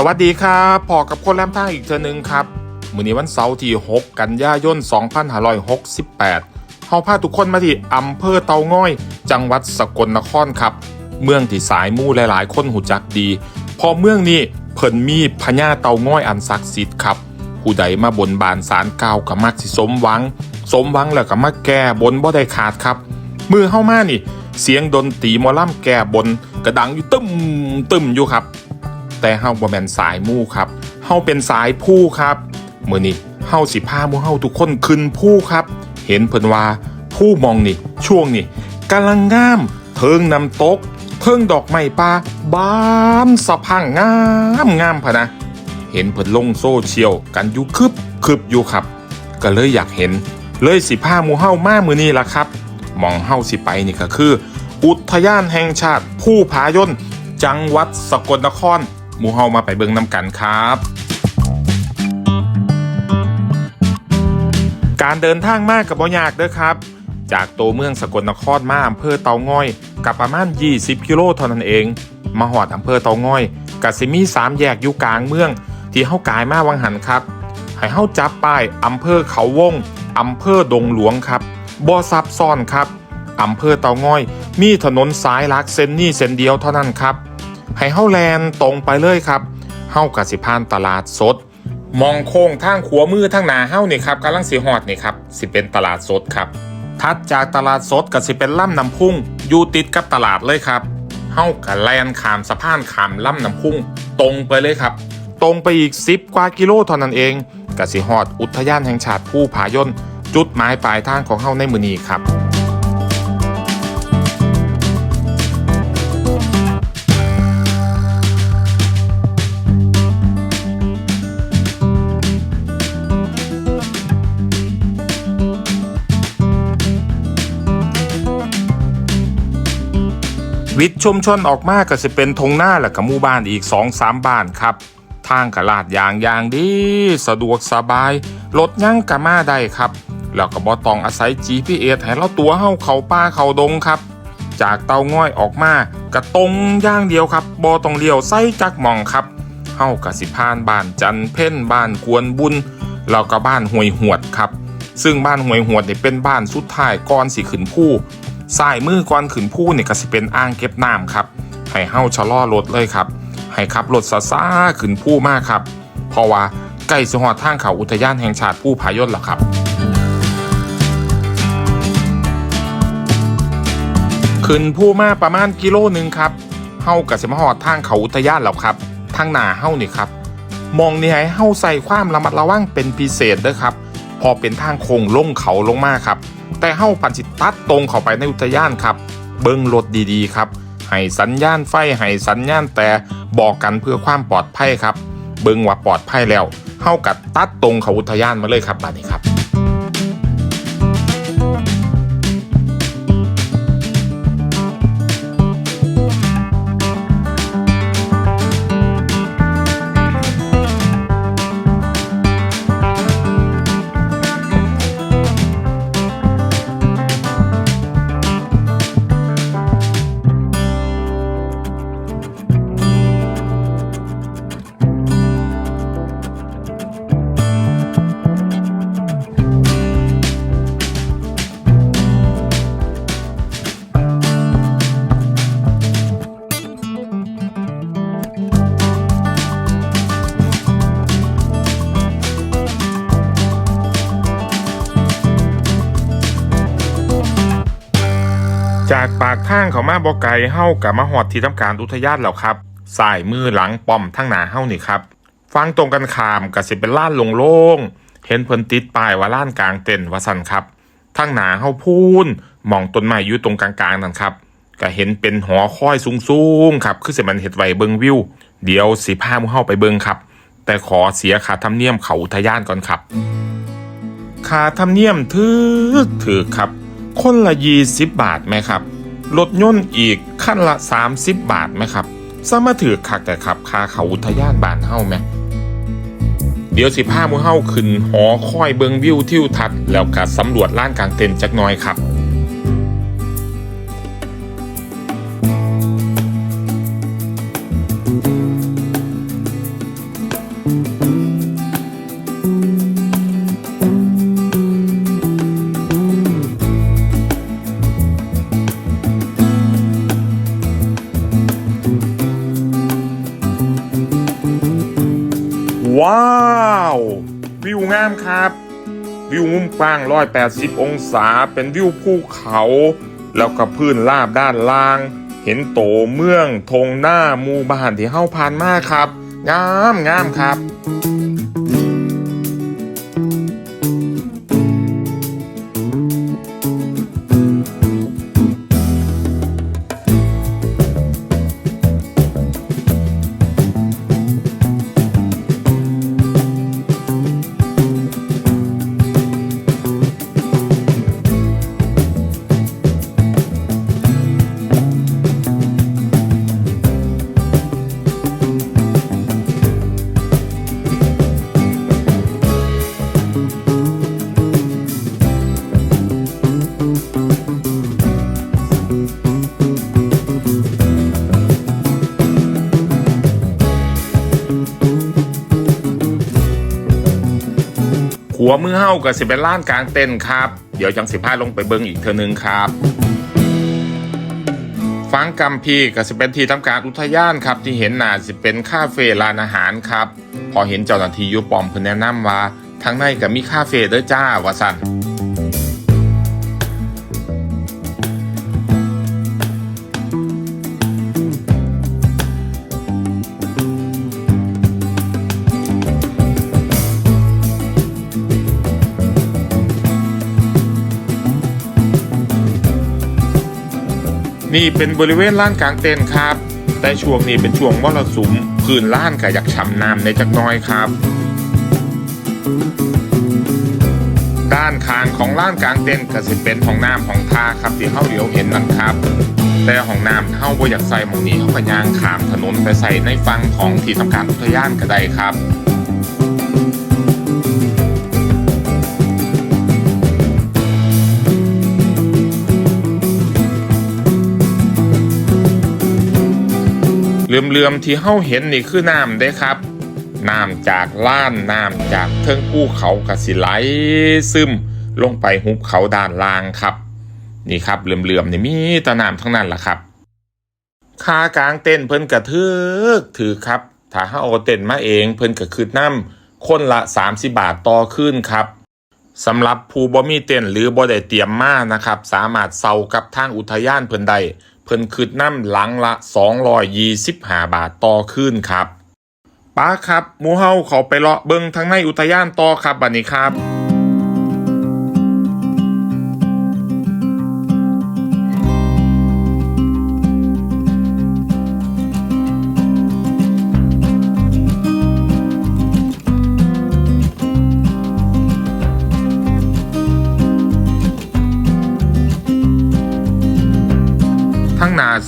สวัสดีครับพอกับคนแรมทางอีกเทอหนึงครับ มื้อนี้วันเสาร์ที่ 6 กันยายน 2568เฮาพาทุกคนมาที่อำเภอเตาง่อย จังหวัดสกลนครครับ เมืองที่สายมู่หลายๆ คนหูจักดี พอเมืองนี้เพิ่นมีพญาเตาง่อยอันศักดิ์สิทธิ์ครับ ผู้ใดมาบนบานสารกล่าวก็มักสิสมหวัง สมหวังแล้วก็มาแก้บนบ่ได้ขาดครับ มือเข้ามานี่ เสียงดนตรีมอล่ำแก้บนกระดังอยู่ตึมตึมอยู่ครับ แต่เฮาบ่แม่นสายมู่ครับเฮาเป็นสายผู้ครับมื้อนี้เฮาสิพาหมู่เฮาทุกคนขึ้นผู้ครับ เห็นเพิ่นว่าผู้มองนี่ช่วงนี่กำลังงามเทิงน้ำตก เทิงดอกไม้ป่าบานสะพังงามงามพะนะ เห็นเพิ่นลงโซเชียลกันอยู่คึบคึบอยู่ครับ ก็เลยอยากเห็นเลยสิพาหมู่เฮามามื้อนี้ล่ะครับมองเฮาสิไปนี่ก็คือ อุทยานแห่งชาติ ผู้ผายนจังหวัดสกลนคร หมูเฮามาไปเบิ่งนำกันครับการเดินทางมากกับบ่ยากเด้อครับ จากตัวเมืองสกลนครมาอำเภอเตาง่อยกับประมาณ 20 กิโลเท่านั้นเอง มาหอดอำเภอเตาง่อยกับสิมีสามแยกอยู่กลางเมือง ที่เฮากายมาวังหันครับ ให้เฮาจับป้ายอำเภอเขาวงอำเภอดงหลวงครับบ่ซับซ้อนครับอำเภอเตาง่อย มีถนนสายหลักเส้นนี้เส้นเดียวเท่านั้นครับ ให้เฮาแลนตรงไปเลยครับเฮากะสิพานตลาดสด มองโค้งทางขัวมือทางหนาเฮานี่ครับกำลังสิฮอดนี่ครับสิเป็นตลาดสดครับถัดจากตลาดสดก็สิเป็นล่ำน้ำพุ่งอยู่ติดกับตลาดเลยครับเฮากะแลนขามสะพานขามล่ำน้ำพุ่งตรงไปเลยครับ ตรงไปอีก 10 กว่ากิโลเท่านั้นเองกสิฮอดอุทยานแห่งชาติผู้ผายนจุดหมายปลายทางของเฮาในมือนี้ครับ วิทย์ชุมชนออกมาก็สิเป็นทงหน้าและกับหมู่บ้านอีก2อสามบ้านครับ ทางกะลาดยางยางดีสะดวกสบายรถยั่งกะมาได้ครับแล้วก็บ่ต้องอาศัย GPS ให้เราตัวเฮาเขาป่าเขาดงครับ จากเตาง่อยออกมากระตรงย่างเดียวครับบ่ต้องเลี้ยวไส้จักหมองครับเฮากะสิพานบ้านจันเพ่นบ้านกวนบุญแล้วก็บ้านห้วยหวดครับ ซึ่งบ้านห้วยหวดเนี่ยเป็นบ้านสุดท้ายก่อนสิขึ้นผู้ สายมือก่อนขึ้นผู้เนี่ยก็สิเป็นอ่างเก็บน้ำครับให้เฮาชะลอรถเลยครับให้ขับรถซาซาขึ้นผู้มากครับ เพราะว่าใกล้สหอดทางเขาอุทยานแห่งชาติผู้ผายนแล้วครับขึ้นผู้มาประมาณกิโลหนึ่งครับเฮากับสมหอดทางเขาอุทยานแล้วครับทางหนาเฮานี่ครับมองนี่ให้เฮาใส่ความระมัดระวังเป็นพิเศษเด้อครับ พอเป็นทางโค้งลงเขาลงมาครับ แต่เฮาพันสิตัดตรงเข้าไปในอุทยานครับ เบิ้งรถดีๆครับให้สัญญาณไฟให้สัญญาณแต่บอกกันเพื่อความปลอดภัยครับ เบิ้งว่าปลอดภัยแล้วเฮากัดตัดตรงเขาอุทยานมาเลยครับบัดนี้ครับ จากปากทางเขามาบ่ไกลเฮากับมาหอดที่ทำการอุทยานแล้วครับสายมือหลังป้อมทั้งหนาเฮานี่ครับฟังตรงกันขามกับสิเป็นล้านลงโล่งเห็นเพิ่นติดป้ายว่าล้านกลางเต็นว่าสันครับทั้งหนาเฮาพูนมองต้นไม้อยู่ตรงกลางๆนั่นครับก็เห็นเป็นหอคอยสูงๆครับคือสิมันเฮ็ดไว้เบิงวิว เดี๋ยวสิพาหมู่เฮาไปเบิงครับ แต่ขอเสียค่าธรรมเนียมเขาอุทยานก่อนครับค่าธรรมเนียมถือถือครับ คนละยี่สิบบาทไหมครับ รถยนต์อีกขั้นละ 30 บาทไหมครับสมาถือขักแต่ขับคาเขาอุทยานบานเฮ้าไหมเดี๋ยวสิพามูเฮ้าขึ้นหอคอยเบิงวิวทิวทัศน์แล้วก็สำรวจล้านกลางเต็นท์จักน้อยครับ มุมกว้าง 180 องศา เป็นวิวภูเขา แล้วก็พื้นราบด้านล่าง เห็นโตเมืองทงหน้าหมู่บ้านที่เฮาผ่านมาครับ งามงามครับ หัวมือเฮากับสิเป็นล้านกลางเต้นครับ เดี๋ยวจังสิพาลงไปเบิ้งอีกเทอนึงครับฟังกัมพีกับสิเป็นที่ทำการอุทยานครับ ที่เห็นน่าสิเป็นคาเฟ่ร้านอาหารครับ พอเห็นเจ้าหน้าที่อยู่ปอมเพิ่นแนะนำว่าทางในก็มีคาเฟ่เด้อจ้าว่าสั่น นี่เป็นบริเวณล้านกลางเต็นท์ครับ แต่ช่วงนี้เป็นช่วงมรสุมพื้นล้านก็อยากฉ่ำน้ำในจักน้อยครับ ด้านข้างของล้านกลางเต็นท์ก็สิเป็นห้องน้ำของท่าครับที่เฮาเดี๋ยวเห็นนั่นครับ แต่ห้องน้ำเฮาบ่อยากใส่หมองนี้เฮาก็ย่างขามถนนไปใส่ในฝั่งของที่ทำการอุทยานก็ได้ครับ เหลื่อมๆที่เฮาเห็นนี่คือน้ำได้ครับ น้ำจากล้านน้ำจากเทิงภูเขากสิไหลซึมลงไปหุบเขาด้านล่างครับ นี่ครับเหลื่อมๆนี่มีตะน้ำทั้งนั้นล่ะครับคากลางเต้นเพิ่นกระทึกถือครับ ถ้าเฮาเอาเต้นมาเองเพิ่นก็คืดน้ำคนละ 30 บาทต่อคืนครับสำหรับผู้บ่มีเต้นหรือบ่ได้เตรียมมานะครับ สามารถเซากับทางอุทยานเพิ่นได้ เพิ่นคืดน้ำหลังละ 225 บาทต่อคืนครับป้าครับมูเฮาเขาไปเลาะเบิงทั้งในอุทยานต่อครับบัดนี้ครับ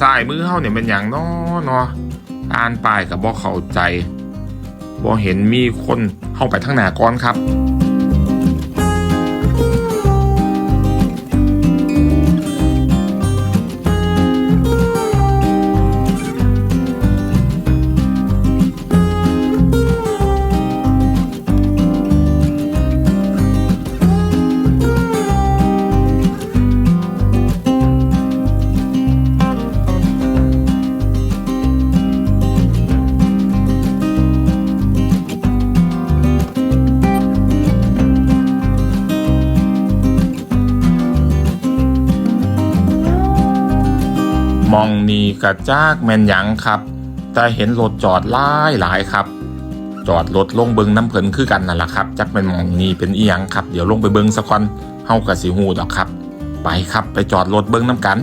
สายมือเฮาเนี่ยเป็นอย่างน้อเนาะอ่านป้ายกับบ่เข้าใจบ่เห็นมีคนเข้าไปทั้งหน้าก่อนครับ กะจากแม่นหยังครับ แต่เห็นรถจอดหลายหลายครับ จอดรถลงเบิงน้ำเพิ่นคือกันนั่นแหละครับ จักเป็นหมองนี่เป็นอีหยังครับ เดี๋ยวลงไปเบิงสักคนเฮากะสิฮูดอกครับ ไปครับไปจอดรถเบิงน้ำกัน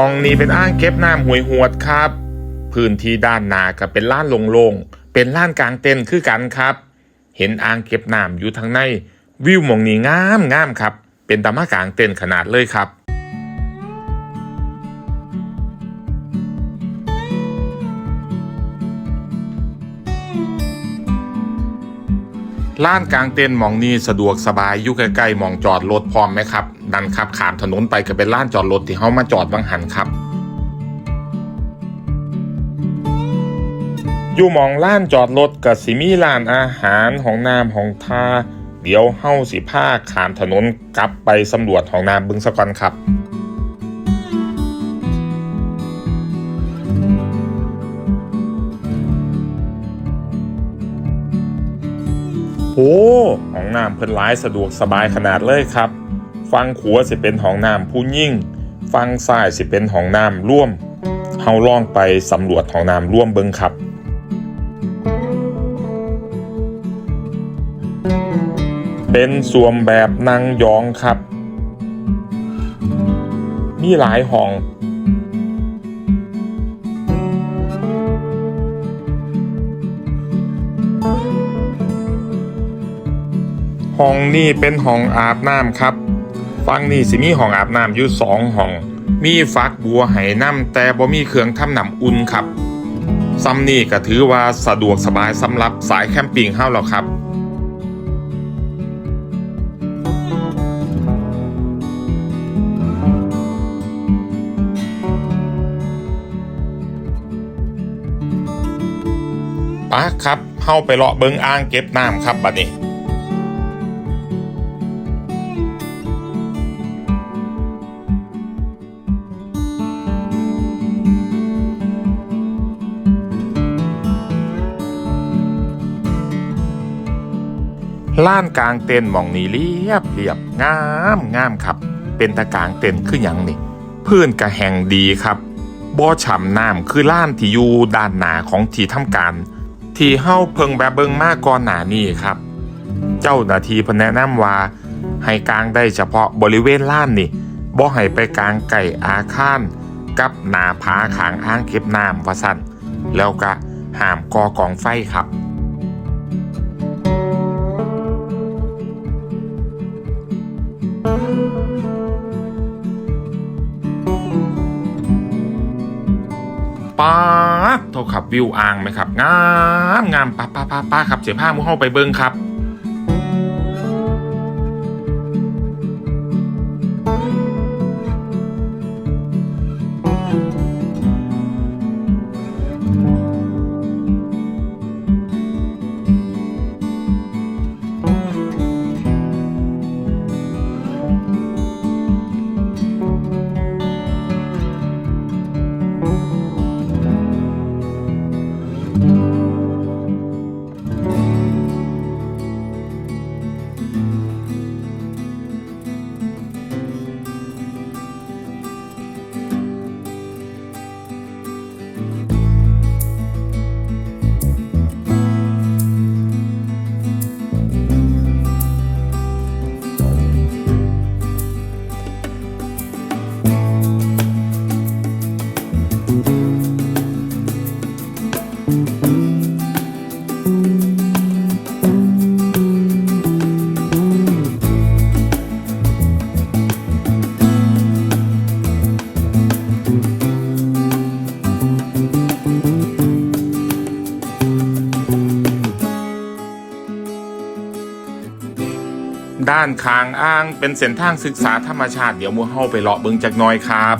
มองนี้เป็นอ่างเก็บน้ำหวยหวดครับ พื้นที่ด้านหน้าก็เป็นล้านโล่งๆเป็นล้านกลางเต็นคือกันครับ เห็นอ่างเก็บน้ำอยู่ทางใน วิวมองนี้งามงามครับ เป็นตามากลางเต็นขนาดเลยครับ ล้านกลางเต็นท์มองนี้สะดวกสบายอยู่ใกล้ๆมองจอดรถพร้อมไหมครับดันขับขามถนนไปก็เป็นล้านจอดรถที่เขามาจอดบางหันครับอยู่มองล้านจอดรถกับสิมีร้านอาหารของน้ำของทาเดี๋ยวเฮาสิพาขามถนนกลับไปสำรวจของน้ำบึงสะกอนครับ โอ้ห้องน้ำเพิ่นหลายสะดวกสบายขนาดเลยครับ ฟังขัวสิเป็นห้องน้ำผู้ยิ่ง ฟังซ้ายสิเป็นห้องน้ำร่วมเฮาล่องไปสำรวจห้องน้ำร่วมเบิงครับเป็นสวมแบบนั่งยองครับ มีหลายห้อง ห้องนี่เป็นห้องอาบน้ำครับ ฟังนี่สิมีห้องอาบน้ำอยู่สองห้อง มีฟักบัวไหน้ำแต่บ่มีเครื่องทำน้ำอุ่นครับซ้ำนี่ก็ถือว่าสะดวกสบายสำหรับสายแคมปิ้งเฮาแล้วครับปะครับเฮาไปเลาะเบิงอ่างเก็บน้ำครับบัดนี้ ล้านกลางเต็นท์มองนี้เรียบเรียบงามงามครับ เป็นตะกลางเต็นท์คืออย่างนี่พื้นกระแหงดีครับบ่อฉ่ำน้ำคือล้านที่อยู่ด้านหน้าของที่ทำการ ที่เฮาเพิงแบบเบิงมากก่อนหน้านี้ครับ เจ้าหน้าที่พนแนะนว่าให้กางได้เฉพาะบริเวณล้านนี่บ่ให้ไปกลางไก่อาคารกับหนาผาขางอ่างเก็บน้ำว่าสั่นแล้วก็ห้ามก่อกองไฟครับ ป้าดโทรขับวิวอ่างไหมครับ งามงามป้าป้าป้าป้าครับเสียผ้ามือห้องไปเบิ้งครับานคางอ้าง เป็นเส้นทางศึกษาธรรมชาติ เดี๋ยวมูเฮาไปเลาะเบิงจากหน้อยครับ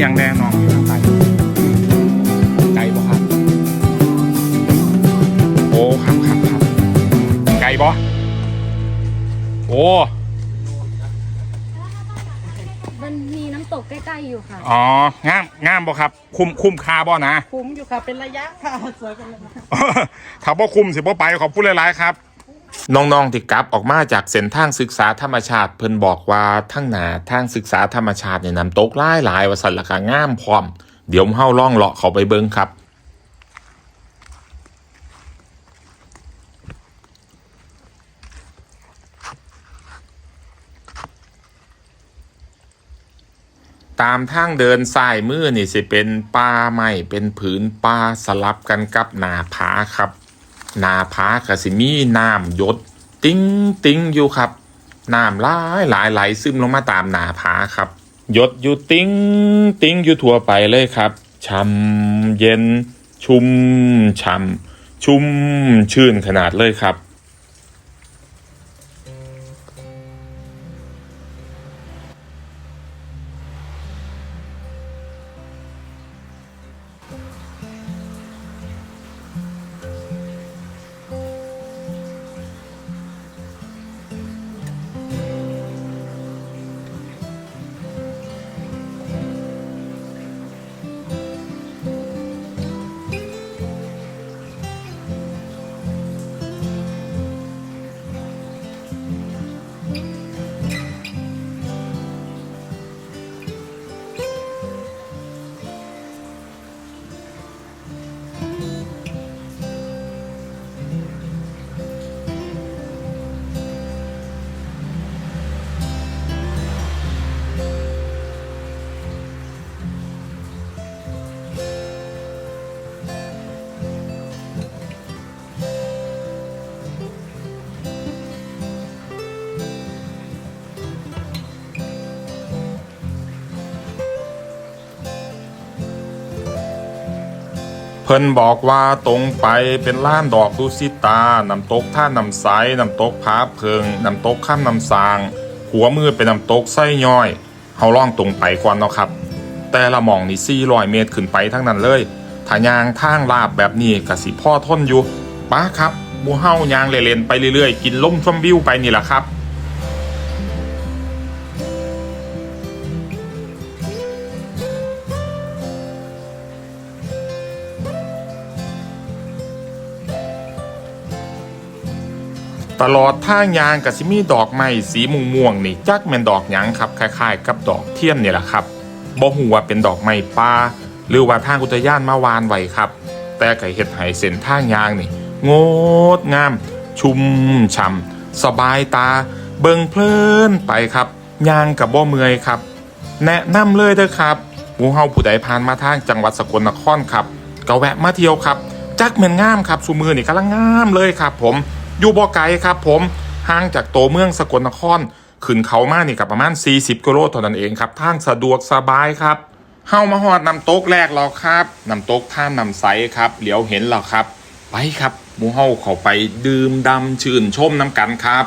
อย่างแน่น้องอยู่ทางไกลไกลบ่ครับโอ้ครับครับครับไกลบ่โอ้มันมีน้ำตกใกล้ๆอยู่ค่ะ อ๋องามงามบ่ครับ คุ้มคุ้มค่าบ่นะ คุ้มอยู่ค่ะ เป็นระยะค่ะ สวยเป็นระยะ ถ้าบ่คุ้มสิบ่ไปขอบคุณหลายๆครับ น้องๆที่กลับออกมาจากเส้นทางศึกษาธรรมชาติเพิ่นบอกว่าทั้งหนาทางศึกษาธรรมชาติเนี่ยน้ำตกหลายหลายว่าสันละกงามพร้อม เดี๋ยวเฮาล่องเลาะเขาไปเบิ่งครับตามทางเดินสายมือนี่สิเป็นป่าไม้เป็นผืนป่าสลับกันกับหนาผาครับ นาผากสิมีน้ำหยด ติ้งติ้งอยู่ครับน้ำหลายหลายไหลซึมลงมาตามหนาผาครับหยดอยู่ติ้งติ้งอยู่ทั่วไปเลยครับช่ำเย็นชุ่มช่ำชุ่มชื่นขนาดเลยครับ พิ่นบอกว่าตรงไปเป็นล้านดอกดุสิตาน้ำตกท่าน้ำใสน้ำตกผาเพิงน้ำตกข้ามน้ำสาง หัวมือเป็นน้ำตกไส้ย่อยเฮาล่องตรงไปก่อนเนาะครับ แต่ละหมองนี่400เมตรขึ้นไปทั้งนั้นเลยถ้ายางทางลาบแบบนี้ก็สิพ่อทนอยู่ป้าครับหมูเฮายางเล่นๆไปเรื่อยๆ กินล่มชมวิวไปนี่แหละครับ ตลอดทางยางกับสิมีดอกไม้สีม่วงม่วงๆนี่จักแม่นดอกหยังครับคล้ายๆ กับดอกเทียนนี่แหละครับบ่ฮู้ว่าเป็นดอกไม้ป่าหรือว่าทางอุทยานมาวานไว้ครับ แต่ไก็เฮ็ดให้เส้นทางยางนี่งดงาม ชุ่มช่ำสบายตา เบิ่งเพลินไปครับยางกับบ่เมื่อยครับ แนะนำเลยเด้อครับหมูเฮาผู้ใดผ่านมาทางจังหวัดสกลนครครับก็แวะมาเที่ยวครับจักแม่นงามครับสุมือนี่กำลังงามเลยครับผม อยู่บ่ไกลครับผมห่างจากตัวเมืองสกลนครขึ้นเขามานี่กับประมาณ 40 กิโลเท่านั้นเองครับทางสะดวกสบายครับเฮามาฮอดน้ำตกแรกแล้วครับน้ำตกท่านำใสครับเหลียวเห็นแล้วครับ ไปครับมูเฮาเข้าไปดื่มดำชื่นชมน้ำกันครับ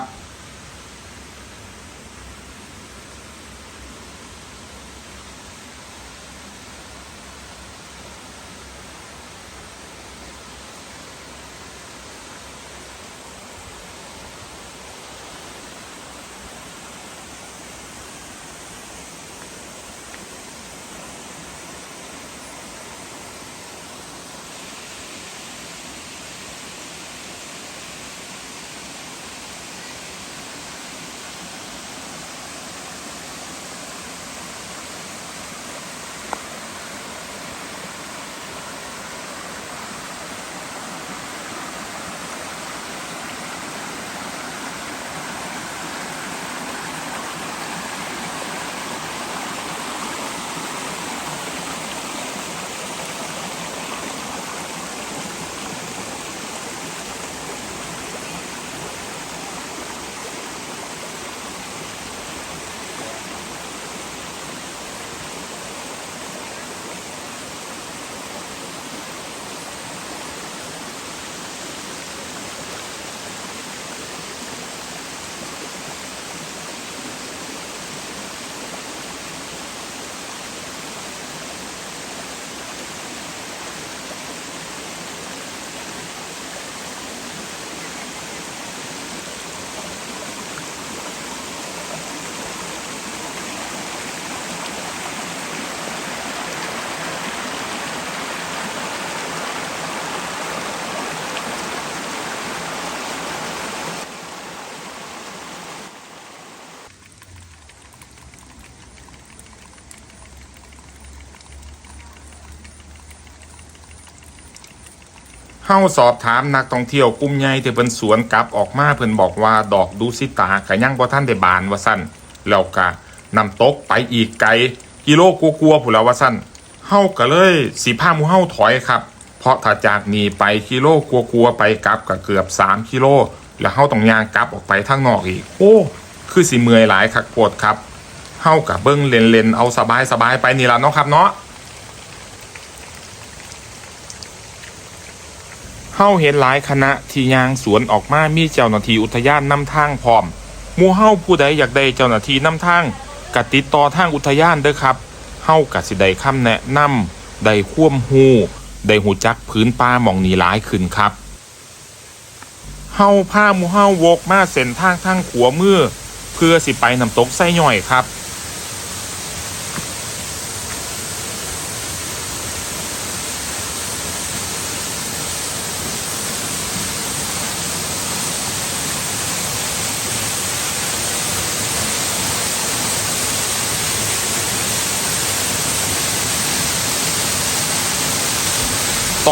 เฮาสอบถามนักท่องเที่ยวกลุ่มใหญ่ที่เพิ่นสวนกลับออกมาเพิ่นบอกว่าดอกดูสิตาก็ยังบ่ทันได้บานว่าซั่นแล้วก็นำตกไปอีกไกลกิโลกลัวๆพุ่นแล้วว่าซั่นเฮาก็เลยสิพาหมู่เฮาถอยครับ เพราะถ้าจากนี้ไปกิโลกลัวๆไปกลับก็เกือบ3กิโลแล้วเฮาต้องย่างกลับออกไปทางนอกอีก โอ้ คือสิเมื่อยหลายคักโพดครับเฮากับเบิ้งเลนๆเอาสบายๆไปนี่ล่ะเนาะครับเนาะ เฮาเห็นหลายคณะที่ยางสวนออกมามีเจ้าหน้าที่อุทยานนำทางพร้อมมู่เฮาผู้ใดอยากได้เจ้าหน้าที่นำทางกติดต่อทางอุทยานเด้อครับเฮากะสิได้คำแนะนำได้ควมฮู้ได้หูจักพื้นป่าหม่องนี้หลายขึ้นครับเฮาพามู่เฮาวกมาเส้นทางทางขัวมือเพื่อสิไปน้ำตกไส้ย่อยครับ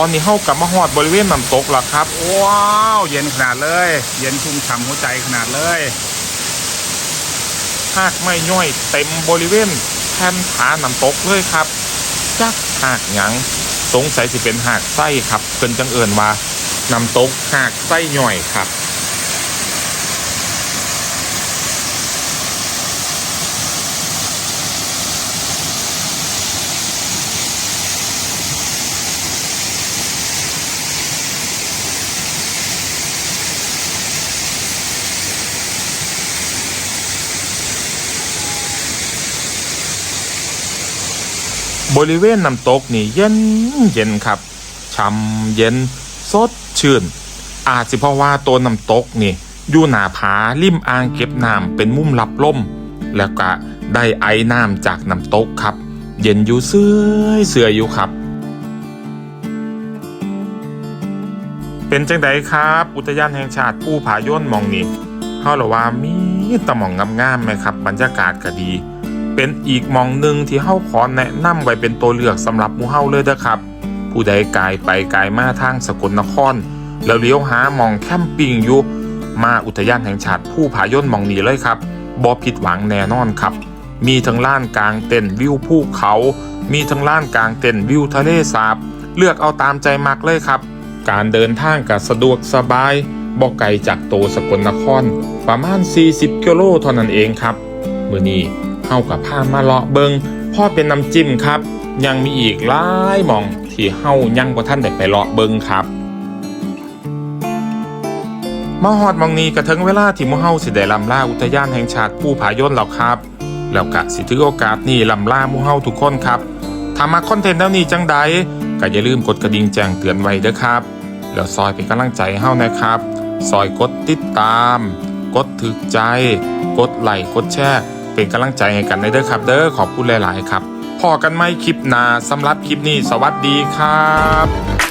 อนนี้เฮากลับมาฮอดบริเวณน้ำตกแล้วครับ ว้าว เย็นขนาดเลย เย็นชุ่มฉ่ำหัวใจขนาดเลยหากไม่ย่อยเต็มบริเวณแผ่นผาน้ำตกเลยครับ จักหากหยังสงสัยสิเป็นหากไส้ครับเพิ่นจังเอิญว่าน้ำตกหากไส้ย่อยครับ บริเวณน้ำตกนี่เย็นเย็นครับช่ำเย็นสดชื่น อาจสิเพราะว่าตัวน้ำตกนี่อยู่หนาผาริมอ่างเก็บน้ำเป็นมุมลับลมแล้วก็ได้ไอ้น้ำจากน้ำตกครับ เย็นอยู่เสื่อยเสื่อยอยู่ครับ เป็นจังไดครับ อุทยานแห่งชาติภูผายนมองนี่เฮาละว่ามีตะหมองงามๆไหมครับ บรรยากาศก็ดี เป็นอีกมองหนึ่งที่เฮาขอแนะนำไว้เป็นตัวเลือกสำหรับมู่เฮาเลยเด้อครับ ผู้ใดกายไปกายมาทางสกลนคร แล้วเลี้ยวหามองแคมปิ้งอยู่มาอุทยานแห่งชาติผู้ผายนมองนี้เลยครับบ่ผิดหวังแน่นอนครับ มีทั้งล้านกลางเต็นวิวภูเขา มีทั้งล้านกลางเต็นวิวทะเลสาบ เลือกเอาตามใจมักเลยครับ การเดินทางก็สะดวกสบายบ่ไกลจากโตสกลนคร ประมาณ 40กิโลเท่านั้นเองครับ มื้อนี้ เฮากับพามาเลาะเบิงพ่อเป็นน้ำจิ้มครับ ยังมีอีกหลายมองที่เฮายังบ่ทันได้ไปเลาะเบิงครับมาฮอดมองนี้ก็ถึงเวลาที่มูเฮาสิได้ลำลาอุทยานแห่งชาติภูผายนแล้วครับ แล้วก็สิถือโอกาสนี้ลำล่ามูเฮาทุกคนครับถ้ามาคอนเทนต์แนวนี้จังใดก็อย่าลืมกดกระดิ่งแจ้งเตือนไว้เด้อครับ แล้วซอยเป็นกำลังใจให้เฮานะครับซอยกดติดตาม กดถึกใจ กดไลค์กดแชร์ เป็นกำลังใจให้กันในเด้อครับ เด้อขอบคุณหลาย ๆ ครับพอกันไหมคลิปหน้าสำหรับคลิปนี้สวัสดีครับ